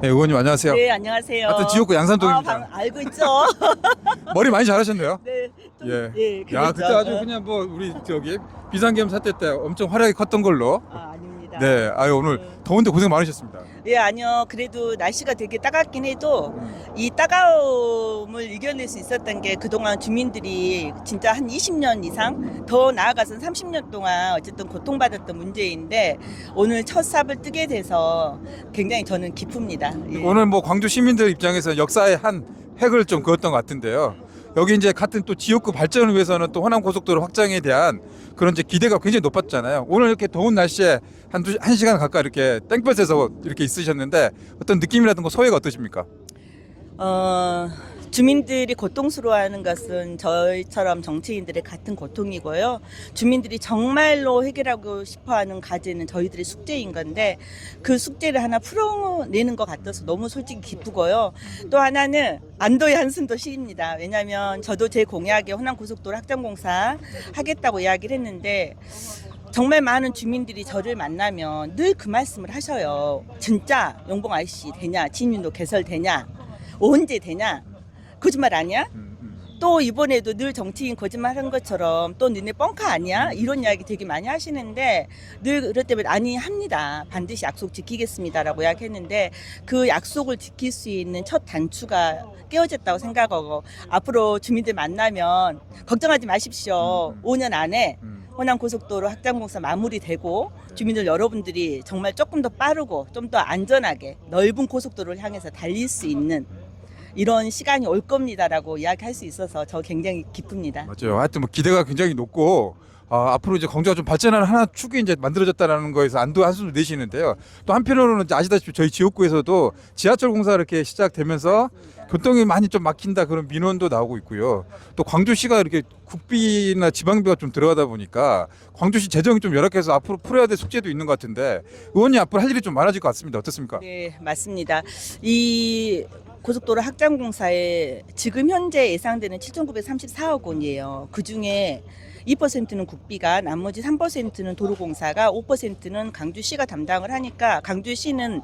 네, 의원님 안녕하세요. 네, 안녕하세요. 하여튼 지역구 양산동입니다. 아, 방- 알고 있죠. 머리 많이 잘하셨네요. 네. 좀, 예. 예, 야. 그때 아주 그냥 뭐 우리 저기 비상계엄 사태 때 엄청 활약이 컸던 걸로. 아, 아닙니다. 네, 아유 오늘 네. 더운데 고생 많으셨습니다. 예, 아니요. 그래도 날씨가 되게 따갑긴 해도 이 따가움을 이겨낼 수 있었던 게 그동안 주민들이 진짜 한 20년 이상 더 나아가서는 30년 동안 어쨌든 고통받았던 문제인데 오늘 첫 삽을 뜨게 돼서 굉장히 저는 기쁩니다. 예. 오늘 뭐 광주 시민들 입장에서 역사의 한 획을 좀 그었던 것 같은데요. 여기 이제 같은 또 지역구 발전을 위해서는 또 호남 고속도로 확장에 대한 그런 이제 기대가 굉장히 높았잖아요. 오늘 이렇게 더운 날씨에 한, 두, 한 시간 가까이 이렇게 땡볕에서 이렇게 있으셨는데 어떤 느낌이라든가 소회가 어떠십니까? 어, 주민들이 고통스러워하는 것은 저희처럼 정치인들의 같은 고통이고요. 주민들이 정말로 해결하고 싶어하는 과제는 저희들의 숙제인 건데 그 숙제를 하나 풀어내는 것 같아서 너무 솔직히 기쁘고요. 또 하나는 안도의 한숨도 쉬입니다. 왜냐하면 저도 제 공약에 호남 고속도로 확장공사 하겠다고 이야기를 했는데 정말 많은 주민들이 저를 만나면 늘 그 말씀을 하셔요. 진짜 용봉 IC 되냐? 진윤도 개설되냐? 언제 되냐? 거짓말 아니야? 또 이번에도 늘 정치인 거짓말 한 것처럼 또 너네 뻥카 아니야? 이런 이야기 되게 많이 하시는데 늘 그럴 때마다 아니 합니다. 반드시 약속 지키겠습니다라고 이야기했는데 그 약속을 지킬 수 있는 첫 단추가 깨어졌다고 생각하고 앞으로 주민들 만나면 걱정하지 마십시오. 음. 5년 안에 음. 호남 고속도로 확장 공사 마무리되고 주민들 여러분들이 정말 조금 더 빠르고 좀 더 안전하게 넓은 고속도로를 향해서 달릴 수 있는 이런 시간이 올 겁니다라고 이야기할 수 있어서 저 굉장히 기쁩니다. 맞아요. 하여튼 뭐 기대가 굉장히 높고 아, 앞으로 이제 광주가 좀 발전하는 하나 축이 이제 만들어졌다라는 거에서 안도 한숨을 내시는데요. 또 한편으로는 이제 아시다시피 저희 지역구에서도 지하철 공사가 이렇게 시작되면서 교통이 많이 좀 막힌다 그런 민원도 나오고 있고요. 또 광주시가 이렇게 국비나 지방비가 좀 들어가다 보니까 광주시 재정이 좀 열악해서 앞으로 풀어야 될 숙제도 있는 것 같은데 의원님 앞으로 할 일이 좀 많아질 것 같습니다. 어떻습니까? 네, 맞습니다. 이 고속도로 확장 공사에 지금 현재 예상되는 7,934억 원이에요. 그 중에 2%는 국비가 나머지 3%는 도로공사가 5%는 강주시가 담당을 하니까 강주시는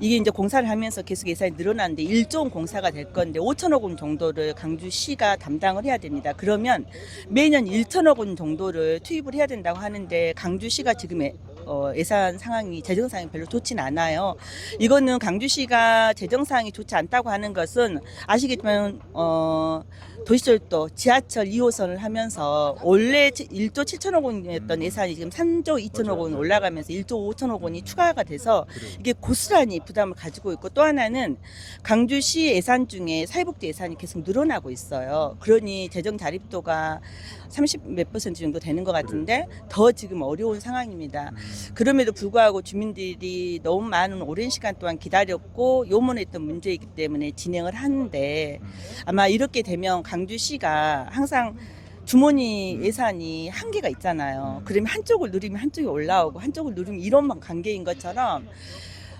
이게 이제 공사를 하면서 계속 예산이 늘어나는데 1조 원 공사가 될 건데 5천억 원 정도를 강주시가 담당을 해야 됩니다. 그러면 매년 1천억 원 정도를 투입을 해야 된다고 하는데 강주시가 지금 에- 어, 예산 상황이 재정 상황이 별로 좋진 않아요. 이거는 강주시가 재정 상황이 좋지 않다고 하는 것은 아시겠지만 어, 도시철도 지하철 2호선을 하면서 원래 1조 7천억 원이었던 예산이 지금 3조 2천억 원 올라가면서 1조 5천억 원이 추가가 돼서 이게 고스란히 부담을 가지고 있고 또 하나는 강주시 예산 중에 사회복지 예산이 계속 늘어나고 있어요. 그러니 재정 자립도가 30 몇 퍼센트 정도 되는 것 같은데 더 지금 어려운 상황입니다. 그럼에도 불구하고 주민들이 너무 많은 오랜 시간 동안 기다렸고 요문했던 문제이기 때문에 진행을 하는데 아마 이렇게 되면 강주시가 항상 주머니 예산이 한계가 있잖아요. 그러면 한쪽을 누리면 한쪽이 올라오고 한쪽을 누리면 이런만 관계인 것처럼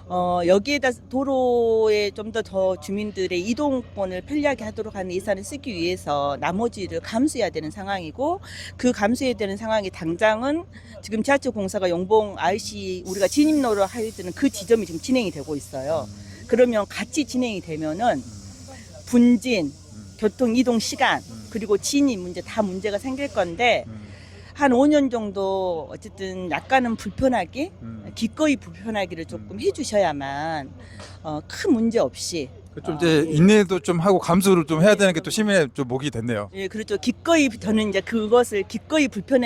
어, 여기에다 도로에 좀 더 더 주민들의 이동권을 편리하게 하도록 하는 예산을 쓰기 위해서 나머지를 감수해야 되는 상황이고 그 감수해야 되는 상황이 당장은 지금 지하철 공사가 용봉 IC 우리가 진입로로 하여드는 그 지점이 지금 진행이 되고 있어요. 그러면 같이 진행이 되면은 분진, 교통 이동 시간 그리고 진입 문제 다 문제가 생길 건데 한 5년 정도 어쨌든 약간은 불편하게 기꺼이 불편하기를 조금 해주셔야만 어, 큰 문제 없이. 좀 이제 인내도 좀 하고 감수를 좀 해야 되는 게 또 시민의 좀 목이 됐네요. 예 그렇죠. 기꺼이 저는 이제 그것을 기꺼이 불편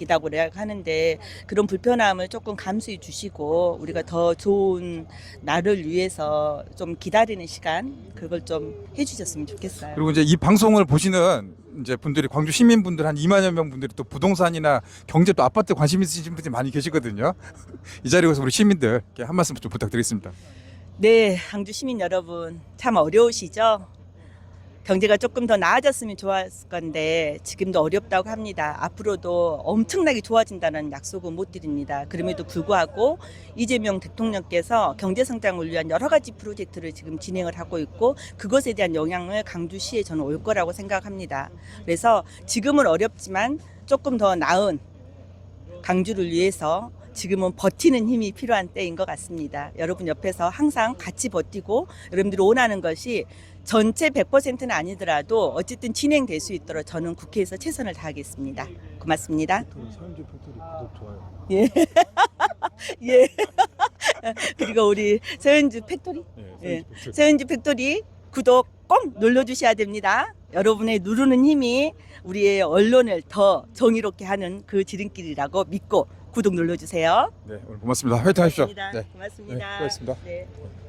하다고 하는데 그런 불편함을 조금 감수해 주시고 우리가 더 좋은 나를 위해서 좀 기다리는 시간 그걸 좀 해주셨으면 좋겠어요. 그리고 이제 이 방송을 보시는 이제 분들이 광주 시민분들 한 2만여 명 분들이 또 부동산이나 경제 또 아파트 관심 있으신 분들이 많이 계시거든요. 이 자리에서 우리 시민들 한 말씀 좀 부탁드리겠습니다. 네, 광주 시민 여러분 참 어려우시죠? 경제가 조금 더 나아졌으면 좋았을 건데 지금도 어렵다고 합니다. 앞으로도 엄청나게 좋아진다는 약속은 못 드립니다. 그럼에도 불구하고 이재명 대통령께서 경제 성장을 위한 여러 가지 프로젝트를 지금 진행을 하고 있고 그것에 대한 영향을 강주시에 저는 올 거라고 생각합니다. 그래서 지금은 어렵지만 조금 더 나은 강주를 위해서 지금은 버티는 힘이 필요한 때인 것 같습니다. 여러분 옆에서 항상 같이 버티고 여러분들이 원하는 것이 전체 100%는 아니더라도 어쨌든 진행될 수 있도록 저는 국회에서 최선을 다하겠습니다. 고맙습니다. 팩토리 구독 좋아요. 예. 예. 그리고 우리 서현주 팩토리 네, 예. 서현주 팩토리 구독 꼭 눌러주셔야 됩니다. 여러분의 누르는 힘이 우리의 언론을 더 정의롭게 하는 그 지름길이라고 믿고 구독 눌러주세요. 네, 오늘 고맙습니다. 화이팅 하십시오. 고맙습니다. 네. 고맙습니다. 네, 수고하셨습니다. 네.